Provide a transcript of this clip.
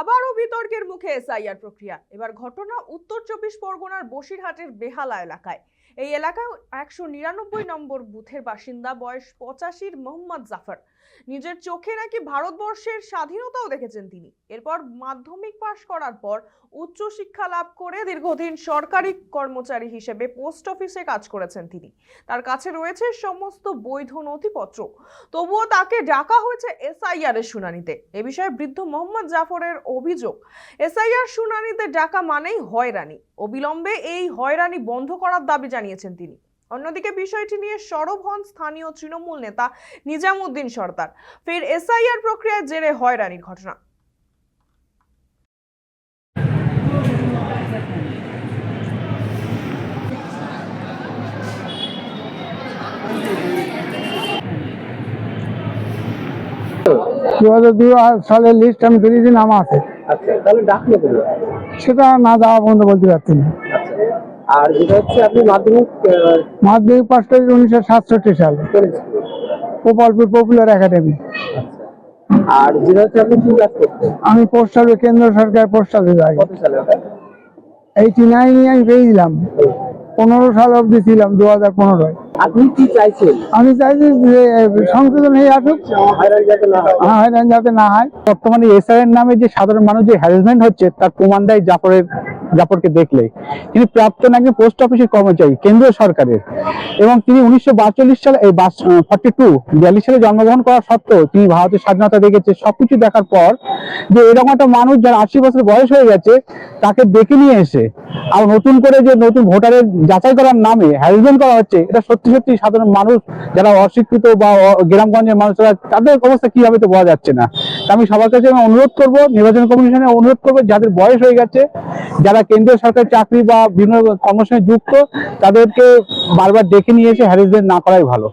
আবারও বিতর্কের মুখে এসআইআর প্রক্রিয়া। এবার ঘটনা উত্তর চব্বিশ পরগনার বসিরহাটের বেহালা এলাকায়। এই এলাকায় একশো নিরানব্বই নম্বর বুথের বাসিন্দা, বয়স পঁচাশির মোহাম্মদ জাফর। নিজের চোখে নাকি ভারতবর্ষের স্বাধীনতাও দেখেছেন তিনি। এরপর মাধ্যমিক পাশ করার পর উচ্চ শিক্ষা লাভ করে দীর্ঘদিন সরকারি কর্মচারী হিসেবে পোস্ট অফিসে কাজ করেছেন তিনি। তার কাছে রয়েছে সমস্ত বৈধ নথিপত্র। তবুও তাকে ডাকা হয়েছে এসআইআর এর শুনানিতে। এ বিষয়ে বৃদ্ধ মোহাম্মদ জাফরের অভিযোগ, এসআইআর শুনানিতে ডাকা মানেই হয়রানি। অবিলম্বে এই হয়রানি বন্ধ করার দাবি জানিয়েছেন তিনি। অন্যদিকে বিষয়টি নিয়ে সরব হন স্থানীয় তৃণমূল নেতা নিজামুদ্দিন সর্দার। ফের এসআইআর প্রক্রিয়ায় জেরে হয়রানির ঘটনা। দু হাজার দুই সালের লিস্ট আমি দিয়েছি নাম আছে। আচ্ছা তাহলে ডাকলো কেন সেটা না দেওয়া বন্ধ বলতে পারছি না। আর যেটা হচ্ছে আপনি মাধ্যমিক মাধ্যমিক করেছি উনিশশো সাতষট্টি সালে। Gopalpur popular academy. আর যেটা হচ্ছে আপনি কি কাজ করতেন আমি পোস্টাল কেন্দ্র সরকার পোস্টাল বিভাগে কত সালে ওটা? এইটি নাইনে আমি পেয়েছিলাম। পনেরো সাল অবধি ছিলাম দু হাজার পনেরোয়। আপনি কি চাইছেন? আমি চাইছি যে সংশোধন হয়ে আসুক। হয়রানি যাতে না হয়। যাতে না হয়। বর্তমানে এসআইয়ের নামে যে সাধারণ মানুষ যে হ্যারাসমেন্ট হচ্ছে তার প্রমাণ দেয় জাফরের জাফরকে দেখলে তিনি প্রাপ্ত একজন পোস্ট অফিসের কর্মচারী, কেন্দ্রীয় সরকারের। এবং তিনি উনিশশো সালে এই ফর্টি টু বিয়াল্লিশ সালে জন্মগ্রহণ করা সত্ত্বেও তিনি ভারতের স্বাধীনতা দেখেছে। সবকিছু দেখার পর যে এরকম একটা মানুষ যার আশি বছর বয়স হয়ে গেছে, তাকে ডেকে নিয়ে এসে আর নতুন করে যে নতুন ভোটারের যাচাই করার নামে হ্যারাসমেন্ট করা হচ্ছে, এটা সত্যি সত্যি সাধারণ মানুষ, যারা অশিক্ষিত বা গ্রামগঞ্জের মানুষরা তাদের অবস্থা কি হবে তো বোঝা যাচ্ছে না। আমি সবার কাছে আমি অনুরোধ করব, নির্বাচন কমিশনে অনুরোধ করব, যাদের বয়স হয়ে গেছে যারা কেন্দ্রীয় সরকারি চাকরি বা বিভিন্ন কর্মসূচি যুক্ত, তাদেরকে বারবার ডেকে নিয়ে এসে হ্যারাসমেন্ট না করাই ভালো।